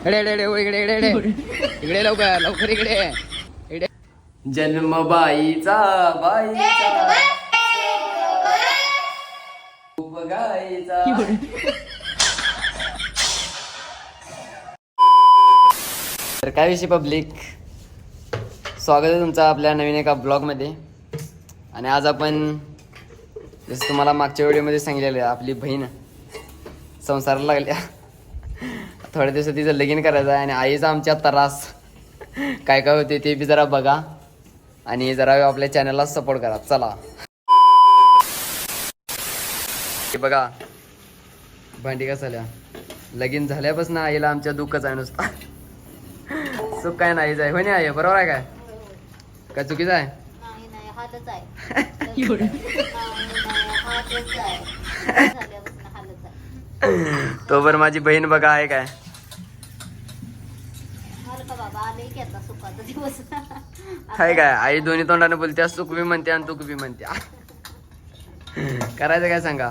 इकडे इकडे इकडे ओ, इकडे इकडे इकडे इकडे लवकर लवकर इकडे इकडे जन्म बाईचा बाईचा तर काय विषय पब्लिक स्वागत आहे तुमचं आपल्या नवीन एका ब्लॉगमध्ये आणि आज आपण जसं तुम्हाला मागच्या व्हिडिओमध्ये सांगितलेलं आपली बहीण संसाराला लागल्या. थोड्या दिवसात तिचं लगीन करायचं आहे आणि आईचा आमच्या त्रास. काय काय होते ते बी जरा बघा. आणि जरा आपल्या चॅनलला सपोर्ट करा. चला. बघा. भांडी कसाल्या लगीन झाल्यापासून आईला आमच्या दुःखच आहे नुसता. सुख काय नाही जाय होणे आहे बरोबर आहे काय? काय चुकीचं आहे? नाही हातच आहे. तो बरं माझी बहीण बघा आहे काय? हाल का बाबा आले की आता सुखाचा दिवस. आहे काय? आई दोन्ही तोंडाने बोलते सुख बी म्हणते आणि तुक बी म्हणते. करायचं काय सांगा?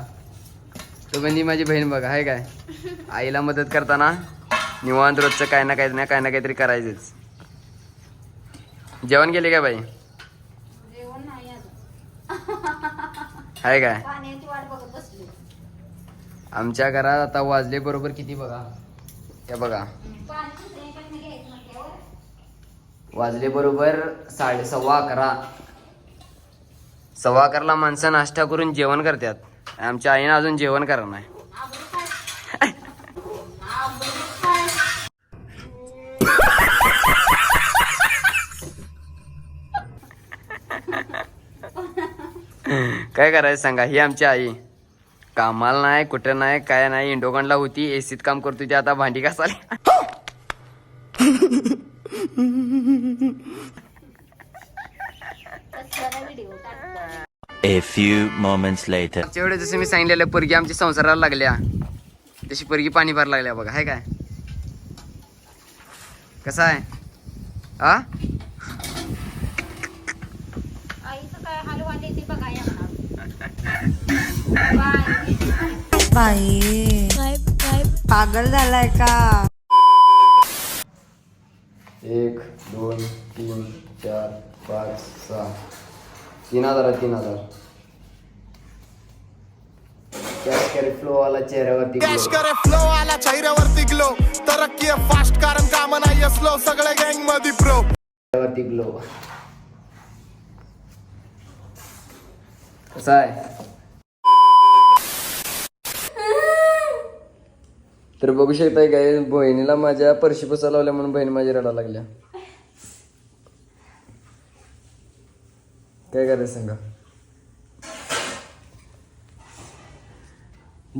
तो पण माझी बहीण बघा आहे काय? आईला मदत करताना निवांत रोजचं काय ना काय ना काय ना काहीतरी करायचंच. जेवण केले काय बाई? जेवण नाही अजून. आहे काय? आमच्या घरात आता वाजले बरोबर किती बघा? हे बघा. वाजले बरोबर साडे सव्वा अकरा. सव्वा अकराला माणसं नाश्ता करून जेवण करतात. आमच्या आईनं अजून जेवण करणार नाही. काय करायचं सांगा? ही आमची आई. कामाला नाही कुठं नाही काय नाही. इंडोगंडला होती एसीत काम करतो ती आता भांडी टाकतो A few moments later. मागच्या वेळेस जसं मी सांगितलेलं पोरगी आमची संसाराला लागल्या. तशी पोरगी पाणी भरायला लागल्या बघा हाय काय? कसं आहे? आ? आईचं काय हाल ते बघा येणार बाई. पागल झालाय का? एक दोन तीन चार पाच सहा. तीन हजार आहे, तीन हजार. कॅश कॅरी फ्लो वाला चेहऱ्यावरती कॅश glow. करे फ्लो आला चेहऱ्यावरती ग्लो तरक्की फास्ट कारण काम नाही स्लो सगळे गँगमध्ये प्रो चेहऱ्यावरती ग्लो कसा आहे? तर बघू शकताय काय बहिणीला माझ्या परशी पुसा लावल्या म्हणून बहीण माझी रडा लागल्या. काय करायचं सांगा?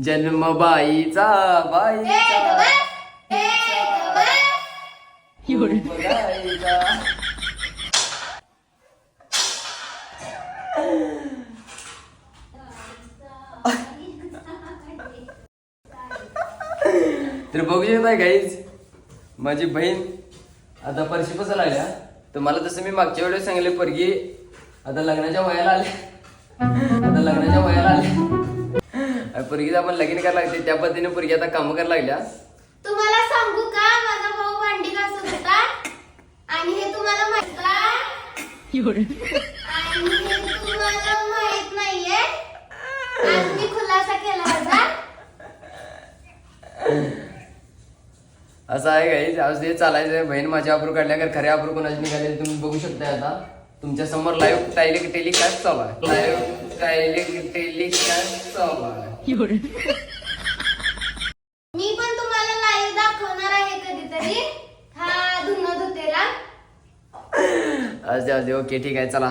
जन्म बाईचा. बाईचा तर बघू शकता गाईज माझी बहीण आता परशी पसा लागल्या. तर मला जसं मी मागच्या वेळेस सांगितले पोरगी आता लग्नाच्या वयाला आले. आता लग्नाच्या वयाला आले. पोरगीचं आपण लगीन करायला लागते त्या पद्धतीने पोरगी आता कामं करायला लागल्या. तुम्हाला सांगू का? माझा भाऊ भांडी घासत होता. आणि हे तुम्हाला माहीत का? आणि हे तुम्हाला माहीत नाहीये. आज मी खुलासा केला होता असं आहे गाईज आज ते चालायचं. बहीण माझ्या अप्रू काढल्या का खऱ्या अप्रू कोणाची निघाले तुम्ही बघू शकताय आता. तुमच्यासमोर लाईव्ह टायलिक टेलिकास्ट चालू आहे लाईव्ह टायलिक टेलिकास्ट चालू आहे मी पण तुम्हाला लाईव्ह दाखवणार आहे कधीतरी. हा धुणं धुतेला. आज द्या दे ओके ठीक आहे चला.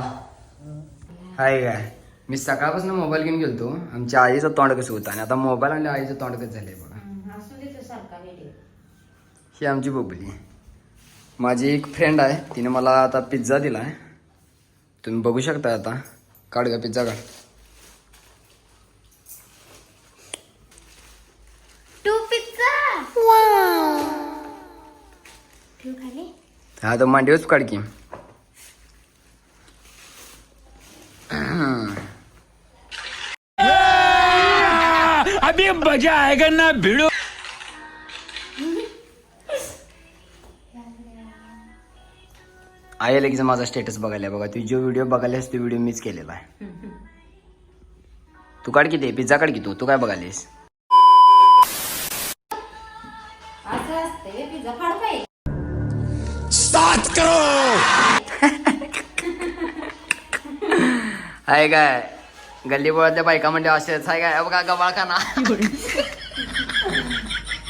हाय काय मी सकाळपासून मोबाईल घेऊन गेलतो. आमच्या आईचं तोंड कसं होतं? आणि आता मोबाईल आणल्या आईचं तोंड कसं झालंय बघा असू दे सारखा व्हिडिओ ही आमची बबली. माझी एक फ्रेंड आहे तिने मला आता पिझ्झा दिला आहे तुम्ही बघू शकता आता. काढ का पिझ्झा काढ टू पिझ्झा ठेव खाली. हा तर मांडीवच काढ की. अभी मजा आएगा ना भिड़ो. आई लगेच माझा स्टेटस बघायला बघा. तू जो व्हिडिओ बघायलास तो व्हिडिओ मीच केलेला आहे. तू काढ किती? पिझ्झा काढ की तू तू काय बघालीस असं असते पिझ्झा फाड पाहिजे आहे काय? गल्ली बोळातल्या बायका म्हणजे असेच. आहे काय? बघा गबाळ खाना.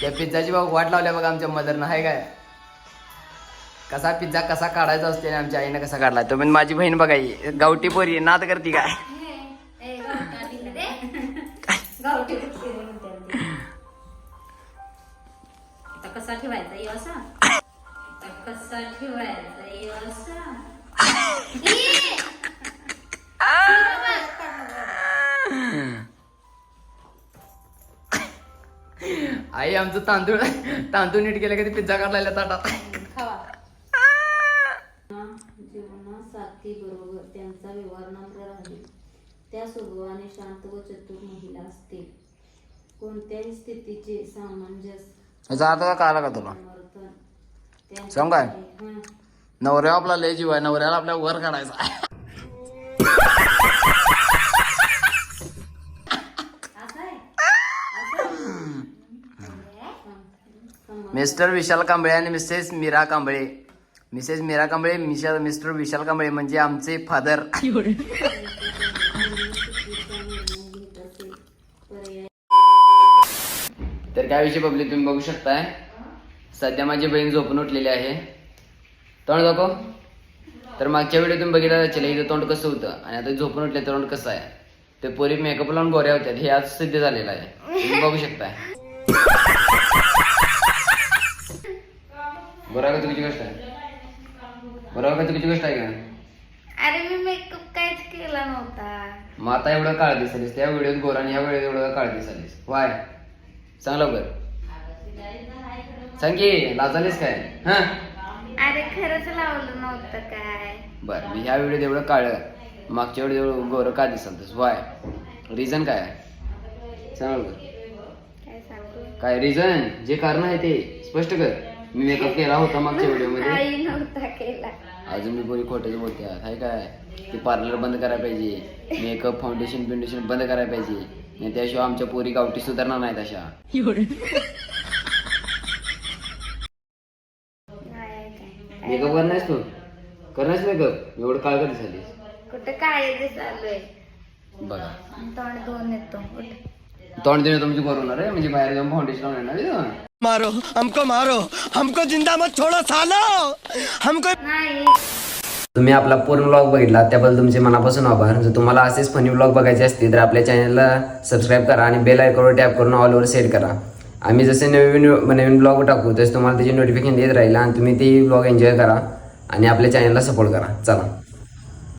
त्या पिझ्झाची बघ वाट लावल्या बघा आमच्या मदरनं. आहे काय? कसा पिझ्झा कसा काढायचा असते आमच्या आईनं कसा काढला तो पण माझी बहीण बघाई गावठी पोरी नाद करती काय? कसा ठेवायचा कसा ठेवायचा आई आमचं तांदूळ तांदूळ नीट केलं कधी पिझ्झा काढलाय ताटात खावा जीवनासाथी बरोबर त्यांचा व्यवहार नम्र राहील त्या स्वभावाने शांत व चतुर महिला असतील. कोणत्याही स्थितीचे सामंजस्य याचा अर्थ काय कळाला का तुला? सांग काय? हं. नवऱ्या आपला लय जीव आहे नवऱ्याला आपल्या वर काढायचा मिस्टर विशाल कांबळे आणि मिसेस मीरा कांबळे. मिसेस मीरा कांबळे मिशा मिस्टर विशाल कांबळे म्हणजे आमचे फादर. तर काय विषय पब्लिक तुम्ही बघू शकताय. सध्या माझी बहीण झोपून उठलेली आहे. तोंड दाखव. तर मागच्या व्हिडिओ तुम्ही बघितला असेल इथं तोंड कसं होतं? आणि आता झोपून उठले तोंड कसं आहे? ते पोरी मेकअप लावून गोऱ्या होत्या हे आज सिद्ध झालेलं आहे. तुम्ही बघू शकताय. बरोबर का चुकीची गोष्ट? आहे बरोबर का चुकीची गोष्ट आहे का? अरे मी मेकअप काहीच केला नव्हता. मग आता एवढं काळ दिसालीस त्या व्हिडिओत गोरा आणि ह्या व्हिडिओत एवढं काळ दिसालीस. वाय सांग लवकर. सांग की लाजालीस काय? हा? अरे खरंच लावलं नव्हतं काय. बर मी ह्या व्हिडिओत एवढं काळ मागच्या व्हिडिओत एवढं गोरं का दिसलतस वाय रिझन काय? आहे सांग लवकर. काय सांगू? काय रिझन जे कारण आहे ते स्पष्ट कर. मी मेकअप केला होता मागच्या व्हिडिओमध्ये. आई नव्हता केला. अजून मी कोणी खोटेच बोलते आहे काय? ते पार्लर बंद करायला पाहिजे. मेकअप फाउंडेशन बिंडेशन बंद करायला पाहिजे. नाही त्याशिवाय आमच्या पोरी गावठी सुधारणार नाहीत अशा. नाही काय मेकअप करणारस तू? करणारस मेकअप एवढं काळ कधी झाली? कुठं काय दिसालोय बघा. तोंड धुवून येतो. कुठं तोंड देणं तुमची करून रे म्हणजे बाहेर जाऊन फाउंडेशन लावून येणार. मारो हमको मारो हमको जिंदा मत छोड़ो सालो. हमको नाही. तुम्ही आपला पूर्ण व्लॉग बघितला त्याबद्दल तुमचे मनापासून आभार. जर तुम्हाला असेच फनी व्लॉग बघायचे असतील तर आपल्या चॅनलला सबस्क्राईब करा आणि बेल आयकॉनवर टॅप करून ऑलवर सेट करा. आम्ही जसे नवीन नवीन ब्लॉग टाकू तसे तुम्हाला त्याची नोटिफिकेशन देत राहील आणि तुम्ही ते ब्लॉग एन्जॉय करा आणि आपल्या चॅनलला सपोर्ट करा. चला.